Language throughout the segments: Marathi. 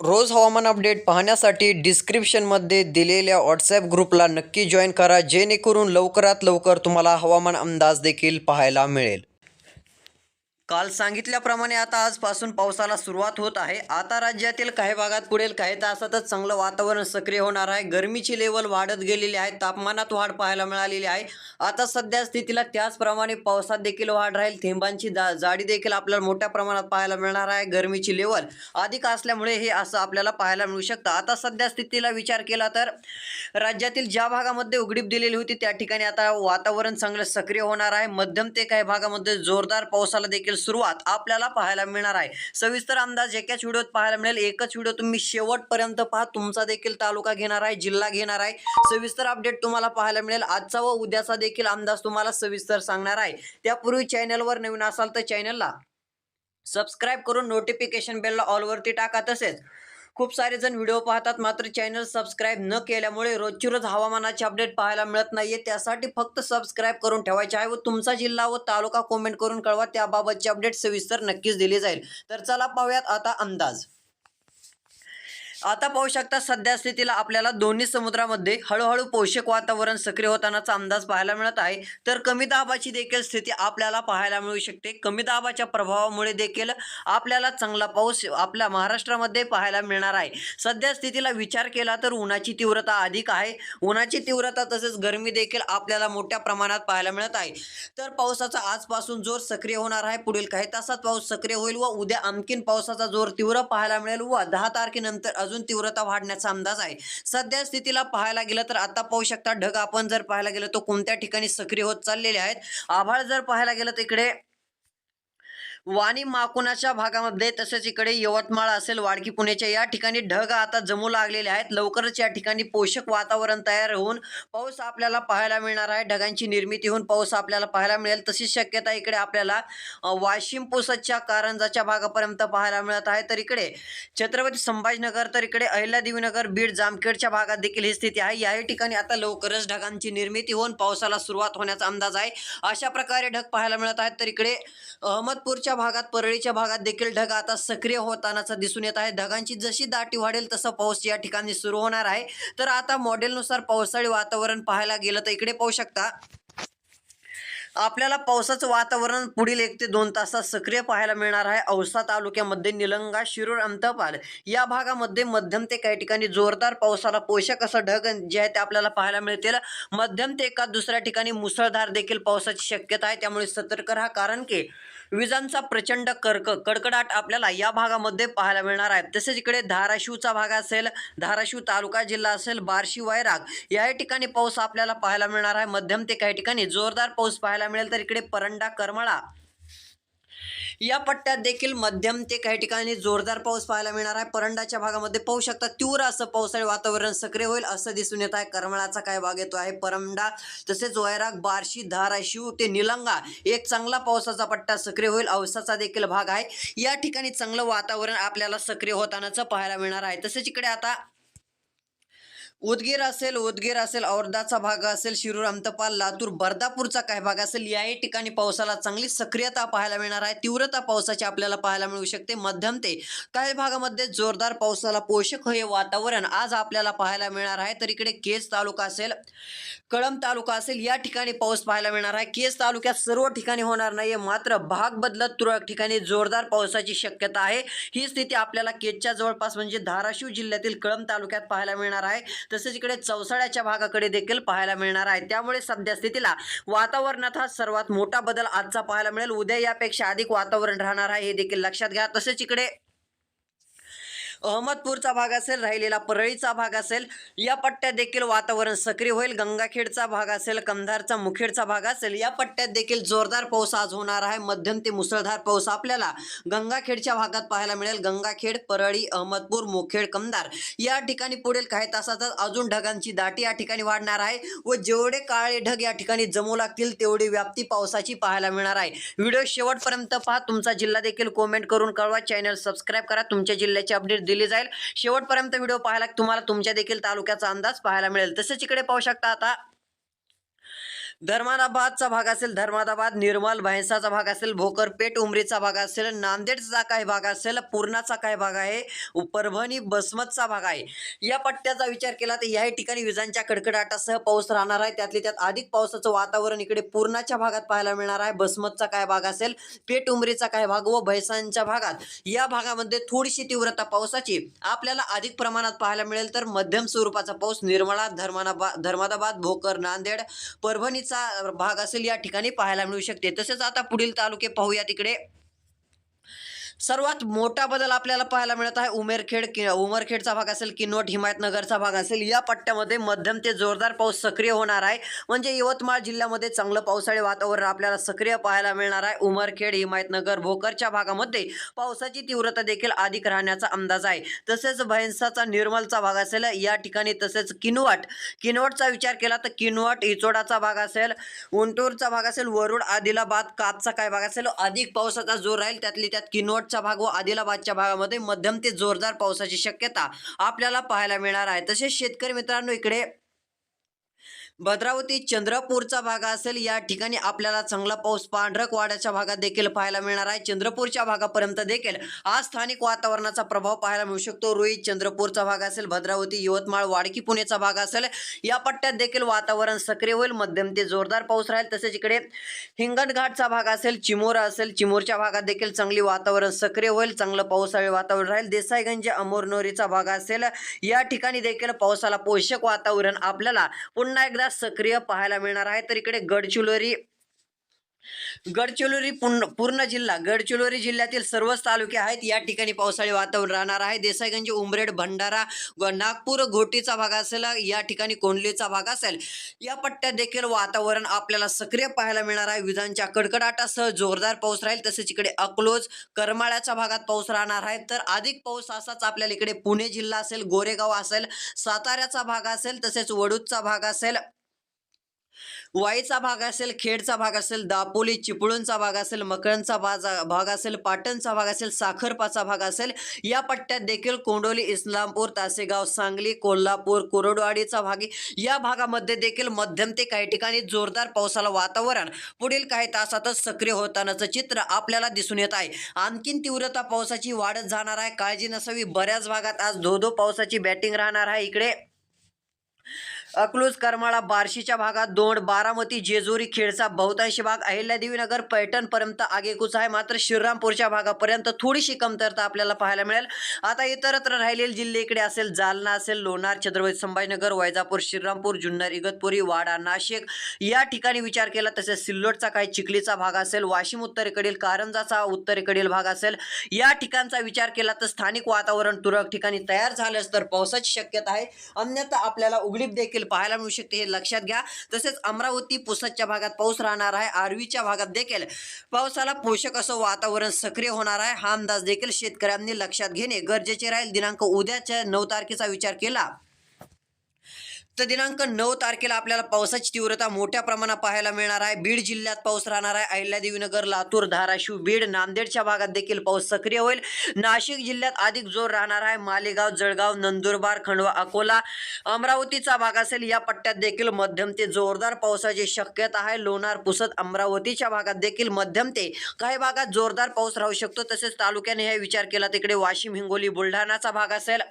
रोज हवामान अपडेट पाहण्यासाठी डिस्क्रिप्शनमध्ये दिलेल्या व्हॉट्सॲप ग्रुपला नक्की जॉईन करा जेणेकरून लवकरात लवकर तुम्हाला हवामान अंदाज देखील पाहायला मिळेल. काल सांगितल्याप्रमाणे आता आजपासून पावसाला सुरुवात होत आहे. आता राज्यातील काही भागात पुढील काही तासातच चांगलं वातावरण सक्रिय होणार आहे. गरमीची लेवल वाढत गेलेली आहे. तापमानात वाढ पाहायला मिळालेली आहे. आता सध्या स्थितीला त्याचप्रमाणे पावसात देखील वाढ राहील. थेंबांची जा जाडी देखील आपल्याला मोठ्या प्रमाणात पाहायला मिळणार आहे. गरमीची लेवल अधिक असल्यामुळे हे असं आपल्याला पाहायला मिळू शकतं. आता सध्या स्थितीला विचार केला तर राज्यातील ज्या भागामध्ये उघडीप दिलेली होती त्या ठिकाणी आता वातावरण चांगलं सक्रिय होणार आहे. मध्यम ते काही भागामध्ये जोरदार पावसाला देखील सुरुवात आपल्याला पाहायला मिळणार आहे. सविस्तर अंदाज एकाच व्हिडिओत पाहायला मिळेल. एकच व्हिडिओ तुम्ही शेवटपर्यंत पहा. तुमचा देखील तालुका घेणार आहे जिल्हा घेणार आहे. सविस्तर अपडेट तुम्हाला पाहायला मिळेल. आजचा व उद्याचा देखील अंदाज तुम्हाला सविस्तर सांगणार आहे. त्यापूर्वी चॅनलवर नवीन असाल तर चॅनलला सबस्क्राईब करून नोटिफिकेशन बेलला ऑलवरती टाका तसेच. खूप सारे जण व्हिडिओ पाहतात मात्र चॅनल सबस्क्राईब न केल्यामुळे रोजची रोज हवामानाचे अपडेट पाहायला मिळत नाहीये. त्यासाठी फक्त सबस्क्राईब करून ठेवायचे आहे व तुमचा जिल्हा व तालुका कॉमेंट करून कळवा. त्याबाबतचे अपडेट सविस्तर नक्कीच दिली जाईल. तर चला पाहूयात आता अंदाज. आता पाहू शकता सध्या स्थितीला आपल्याला दोन्ही समुद्रामध्ये हळूहळू पोषक वातावरण सक्रिय होतानाचा अंदाज पाहायला मिळत आहे. तर कमी दाबाची देखील स्थिती आपल्याला पाहायला मिळू शकते. कमी दाबाच्या प्रभावामुळे देखील आपल्याला चांगला पाऊस आपल्या महाराष्ट्रामध्ये पाहायला मिळणार आहे. सध्या स्थितीला विचार केला तर उन्हाची तीव्रता अधिक आहे. उन्हाची तीव्रता तसेच गरमी देखील आपल्याला मोठ्या प्रमाणात पाहायला मिळत आहे. तर पावसाचा आजपासून जोर सक्रिय होणार आहे. पुढील काही तासात पाऊस सक्रिय होईल व उद्या आणखीन पावसाचा जोर तीव्र पाहायला मिळेल व दहा तारखेनंतर अजून अजून तीव्रता वाढण्याचा अंदाज आहे. सध्या स्थितीला पाहायला गेलं तर आता पाहू शकता ढग आपण जर पाहायला गेलं तर कोणत्या ठिकाणी सक्रिय होत चाललेले आहेत? आभाळ जर पाहायला गेलं तर इकडे वाणी माकुणाच्या भागामध्ये तसेच इकडे यवतमाळ असेल वाडकी पुण्याच्या या ठिकाणी ढग आता जमू लागलेले आहेत. लवकरच या ठिकाणी पोषक वातावरण तयार होऊन पाऊस आपल्याला पाहायला मिळणार आहे. ढगांची निर्मिती होऊन पाऊस आपल्याला पाहायला मिळेल. तशीच शक्यता इकडे आपल्याला वाशिम पुसदच्या कारंजाच्या भागापर्यंत पाहायला मिळत आहे. तर इकडे छत्रपती संभाजीनगर तर इकडे अहिल्यादेवीनगर बीड जामखेडच्या भागात देखील ही स्थिती आहे. याही ठिकाणी आता लवकरच ढगांची निर्मिती होऊन पावसाला सुरुवात होण्याचा अंदाज आहे. अशा प्रकारे ढग पाहायला मिळत आहेत. तर इकडे अहमदपूरच्या भागात परळीच्या भागात देखील ढग आता सक्रिय होतानाचा दिसून येत आहे. ढगांची जशी दाटी वाढेल तसा पाऊस या ठिकाणी सुरू होणार आहे. तर आता मॉडेलनुसार पावसाळी वातावरण पाहायला गेलं तर इकडे पाहू शकता. आपल्याला पावसाचं वातावरण पुढील एक ते दोन तासात सक्रिय पाहायला मिळणार आहे. औसा तालुक्यामध्ये निलंगा शिरूर अंतपाल या भागामध्ये मध्यम ते काही ठिकाणी जोरदार पावसाला पोषक असं ढग जे आहे ते आपल्याला पाहायला मिळतील. मध्यम ते एका दुसऱ्या ठिकाणी मुसळधार देखील पावसाची शक्यता आहे. त्यामुळे सतर्क राहा. कारण की विजांचा प्रचंड कर्क कडकडाट आपल्याला या भागामध्ये पाहायला मिळणार आहे. तसेच इकडे धाराशिवचा भाग असेल धाराशिव तालुका जिल्हा असेल बार्शी वैराग या ठिकाणी पाऊस आपल्याला पाहायला मिळणार आहे. मध्यम ते काही ठिकाणी जोरदार पाऊस पाहायला मिळेल. तर इकडे परंडा करमाळा या पट्ट्यात देखील मध्यम ते काही ठिकाणी जोरदार पाऊस पाहायला मिळणार आहे. परंडाच्या भागामध्ये पाहू शकता तीव्र असं पावसाळी वातावरण सक्रिय होईल असं दिसून येत आहे. करमळाचा काय भाग येतो आहे? परंडा तसेच वैराग बार्शी धाराशिव ते निलंगा एक चांगला पावसाचा पट्टा सक्रिय होईल. औसाचा देखील भाग आहे. या ठिकाणी चांगलं वातावरण आपल्याला सक्रिय होतानाचं पाहायला मिळणार आहे. तसेच इकडे आता उदगीर असेल उदगीर असेल औरदाचा भाग असेल शिरूर अंतपाल लातूर बर्दापूरचा काही भाग असेल याही ठिकाणी पावसाला चांगली सक्रियता पाहायला मिळणार आहे. तीव्रता पावसाची आपल्याला पाहायला मिळू शकते. मध्यम ते काही भागामध्ये जोरदार पावसाला पोषक हे वातावरण आज आपल्याला पाहायला मिळणार आहे. तर इकडे केज तालुका असेल कळंब तालुका असेल या ठिकाणी पाऊस पाहायला मिळणार आहे. केस तालुक्यात सर्व ठिकाणी होणार नाहीये मात्र भाग बदलत तुरळक ठिकाणी जोरदार पावसाची शक्यता आहे. ही स्थिती आपल्याला केजच्या जवळपास म्हणजे धाराशिव जिल्ह्यातील कळंब तालुक्यात पाहायला मिळणार आहे. तसेच इकडे चौसाळ्याच्या भागाकडे देखील पाहायला मिळणार आहे. त्यामुळे सध्या स्थितीला वातावरणात हा सर्वात मोठा बदल आजचा पाहायला मिळेल. उद्या यापेक्षा अधिक वातावरण राहणार आहे हे देखील लक्षात घ्या. तसेच इकडे अहमदपूरचा भाग असेल राहिलेला परळीचा भाग असेल या पट्ट्यात देखील वातावरण सक्रिय होईल. गंगाखेडचा भाग असेल कंधारचा मुखेडचा भाग असेल या पट्ट्यात देखील जोरदार पाऊस आज होणार आहे. मध्यम ते मुसळधार पाऊस आपल्याला गंगाखेडच्या भागात पाहायला मिळेल. गंगाखेड परळी अहमदपूर मुखेड कंधार या ठिकाणी पुढील काही तासातच अजून ढगांची दाटी या ठिकाणी वाढणार आहे व जेवढे काळे ढग या ठिकाणी जमू लागतील तेवढी व्याप्ती पावसाची पाहायला मिळणार आहे. व्हिडिओ शेवटपर्यंत पहा. तुमचा जिल्हा देखील कमेंट करून कळवा. चॅनल सबस्क्राईब करा. तुमच्या जिल्ह्याचे अपडेट दिली जाईल. शेवटपर्यंत व्हिडिओ पाहायला तुम्हाला तुमच्या देखील तालुक्याचा अंदाज पाहायला मिळेल. तसेच इकडे पाहू शकता आता धर्मादाबादचा भाग असेल धर्मादाबाद निर्मल भैंसाचा भाग असेल भोकरपेठ उमरीचा भाग असेल नांदेडचा काही भाग असेल पूर्णाचा काही भाग आहे परभणी बसमतचा भाग आहे. या पट्ट्याचा विचार केला तर याही ठिकाणी विजांच्या कडकडाटासह पाऊस राहणार आहे. त्यातले त्यात अधिक पावसाचं वातावरण इकडे पूर्णाच्या भागात पाहायला मिळणार आहे. बसमतचा काय भाग असेल पेठ उमरीचा काय भाग व भैसांच्या भागात. या भागामध्ये थोडीशी तीव्रता पावसाची आपल्याला अधिक प्रमाणात पाहायला मिळेल. तर मध्यम स्वरूपाचा पाऊस निर्मळा धर्मानाबाद धर्मादाबाद भोकर नांदेड परभणी परभणीचा भाग असेल या ठिकाणी पाहायला मिळू शकते. तसेच आता पुढील तालुके पाहूया तिकडे. सर्वात मोठा बदल आपल्याला पाहायला मिळत आहे उमेरखेड कि उमरखेडचा भाग असेल किनवट हिमायतनगरचा भाग असेल या पट्ट्यामध्ये मध्यम ते जोरदार पाऊस सक्रिय होणार आहे. म्हणजे यवतमाळ जिल्ह्यामध्ये चांगलं पावसाळी वातावरण आपल्याला सक्रिय पाहायला मिळणार आहे. उमरखेड हिमायतनगर भोकरच्या भागामध्ये पावसाची तीव्रता देखील अधिक राहण्याचा अंदाज आहे. तसेच भैंसाचा निर्मलचा भाग असेल या ठिकाणी तसेच किनवट. किनवटचा विचार केला तर किनवट इचोडाचा भाग असेल उंटूरचा भाग असेल वरुड आदिलाबाद कापचा काय भाग असेल अधिक पावसाचा जोर राहील. त्यातली त्यात शेवटचा भाग व आदिलाबादच्या भागामध्ये मध्यम ते जोरदार पावसाची शक्यता आपल्याला पाहायला मिळणार आहे. तसेच शेतकरी मित्रांनो इकडे भद्रावती चंद्रपूरचा भाग असेल या ठिकाणी आपल्याला चांगला पाऊस पांढरकवाड्याच्या भागात देखील पाहायला मिळणार आहे. चंद्रपूरच्या भागापर्यंत देखील आज स्थानिक वातावरणाचा प्रभाव पाहायला मिळू शकतो. रोहित चंद्रपूरचा भाग असेल भद्रावती यवतमाळ वाडकी पुणेचा भाग असेल या पट्ट्यात देखील वातावरण सक्रिय होईल. मध्यम ते जोरदार पाऊस राहील. तसेच इकडे हिंगणघाटचा भाग असेल चिमोर असेल चिमोरच्या भागात देखील चांगली वातावरण सक्रिय होईल. चांगलं पावसाळी वातावरण राहील. देसाईगंज अमोरनोरीचा भाग असेल या ठिकाणी देखील पावसाला पोषक वातावरण आपल्याला पुन्हा एकदा सक्रिय पाहायला मिळणार आहे. तर इकडे गडचिरोली गडचिरोली पूर्ण पूर्ण जिल्हा गडचिरोली जिल्ह्यातील सर्वच तालुके आहेत. या ठिकाणी पावसाळी वातावरण राहणार आहे. देसाईगंज उमरेड भंडारा व नागपूर घोटीचा भाग असेल या ठिकाणी कोंडलीचा भाग असेल. या पट्ट्यात देखील वातावरण आपल्याला सक्रिय पाहायला मिळणार आहे. विजांच्या कडकडाटासह जोरदार पाऊस राहील. तसेच इकडे अकलोज करमाळ्याच्या भागात पाऊस राहणार आहे. तर अधिक पाऊस असाच आपल्याला इकडे पुणे जिल्हा असेल गोरेगाव असेल साताऱ्याचा भाग असेल तसेच वडूदचा भाग असेल. वाईचा भाग असेल खेडचा भाग असेल दापोली चिपळूणचा भाग असेल मकरंदचा बाजा भाग असेल पाटणचा भाग असेल साखरपाचा भाग असेल या पट्ट्यात देखील कोंडोली इस्लामपूर तासेगाव सांगली कोल्हापूर कुरडवाडीचा भाग या भागामध्ये देखील मध्यम ते काही ठिकाणी जोरदार पावसाला वातावरण. पुढील काही तासातच सक्रिय होतानाचं चित्र आपल्याला दिसून येत आहे. आणखीन तीव्रता पावसाची वाढत जाणार आहे. काळजी नसावी. बऱ्याच भागात आज धो धो पावसाची बॅटिंग राहणार आहे. इकडे अकलूज करमाळा बार्शीच्या भागात दोंड बारामती जेजुरी खेडचा बहुतांशी भाग अहिल्यादेवीनगर पैठणपर्यंत आगेकूच आहे. मात्र श्रीरामपूरच्या भागापर्यंत थोडीशी कमतरता आपल्याला पाहायला मिळेल. आता इतरत्र राहिलेले जिल्हे इकडे असेल जालना असेल लोणार छत्रपती संभाजीनगर वैजापूर श्रीरामपूर जुन्नर इगतपुरी वाडा नाशिक या ठिकाणी विचार केला तसेच सिल्लोडचा काही चिखलीचा भाग असेल वाशिम उत्तरेकडील कारंजाचा उत्तरेकडील भाग असेल या ठिकाणचा विचार केला तर स्थानिक वातावरण तुरळक ठिकाणी तयार झाल्यास तर पावसाची शक्यता आहे. अन्यथा आपल्याला उघडीप देखील पाहायला मिळू शकते हे लक्षात घ्या. तसेच अमरावती पुसदच्या भागात पाऊस राहणार आहे. आर्वीच्या भागात देखील पावसाला पोषक असं वातावरण सक्रिय होणार आहे. हा अंदाज देखील शेतकऱ्यांनी लक्षात घेणे गरजेचे राहील. दिनांक उद्याच्या नऊ तारखेचा विचार केला. तर दिनांक नऊ तारखेला आपल्याला पावसाची तीव्रता मोठ्या प्रमाणात पाहायला मिळणार आहे. बीड जिल्ह्यात पाऊस राहणार आहे. अहिल्यादेवीनगर लातूर धाराशिव बीड नांदेडच्या भागात देखील पाऊस सक्रिय होईल. नाशिक जिल्ह्यात अधिक जोर राहणार आहे. मालेगाव जळगाव नंदुरबार खंडवा अकोला अमरावतीचा भाग असेल या पट्ट्यात देखील मध्यम ते जोरदार पावसाची शक्यता आहे. लोणार पुसद अमरावतीच्या भागात देखील मध्यम ते काही भागात जोरदार पाऊस राहू शकतो. तसेच तालुक्याने हे विचार केला तिकडे वाशिम हिंगोली बुलढाणाचा भाग असेल.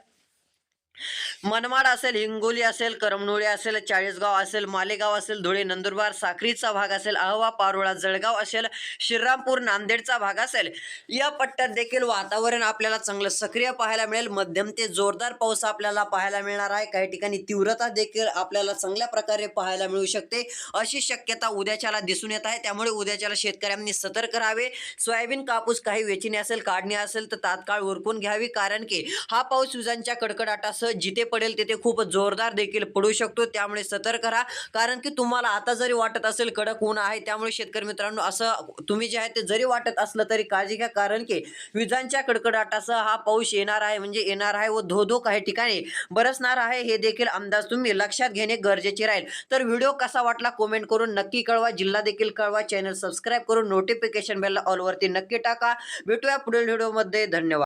मनमाड असेल हिंगोली असेल करमणोळी असेल चाळीसगाव असेल मालेगाव असेल धुळे नंदुरबार साक्रीचा भाग असेल अहवा पारोळा जळगाव असेल श्रीरामपूर नांदेडचा भाग असेल. या पट्ट्यात देखील वातावरण आपल्याला चांगलं सक्रिय पाहायला मिळेल. मध्यम ते जोरदार पाऊस आपल्याला पाहायला मिळणार आहे. काही ठिकाणी तीव्रता देखील आपल्याला चांगल्या प्रकारे पाहायला मिळू शकते. अशी शक्यता उद्याच्याला दिसून येत आहे. त्यामुळे उद्याच्याला शेतकऱ्यांनी सतर्क राहावे. सोयाबीन कापूस काही वेचणी असेल काढणी असेल तर तात्काळ उरकून घ्यावी. कारण की हा पाऊस विजांच्या कडकडाटासह जिथे पडेल तिथे खूप जोरदार देखील पडू शकतो. त्यामुळे सतर्क राहा. कारण की तुम्हाला आता जरी वाटत असेल कडक ऊन आहे त्यामुळे शेतकरी मित्रांनो असं तुम्ही जे आहे ते जरी वाटत असलं तरी काळजी घ्या. कारण की विजांच्या कडकडाटासह हा पाऊस येणार आहे म्हणजे येणार आहे व धो काही ठिकाणी. बरसणार आहे हे देखील अंदाज तुम्ही लक्षात घेणे गरजेचे राहील. तर व्हिडिओ कसा वाटला कमेंट करून नक्की कळवा. जिल्हा देखील कळवा. चॅनल सबस्क्राईब करून नोटिफिकेशन बेल ऑलवरती नक्की टाका. भेटूया पुढील व्हिडिओमध्ये धन्यवाद.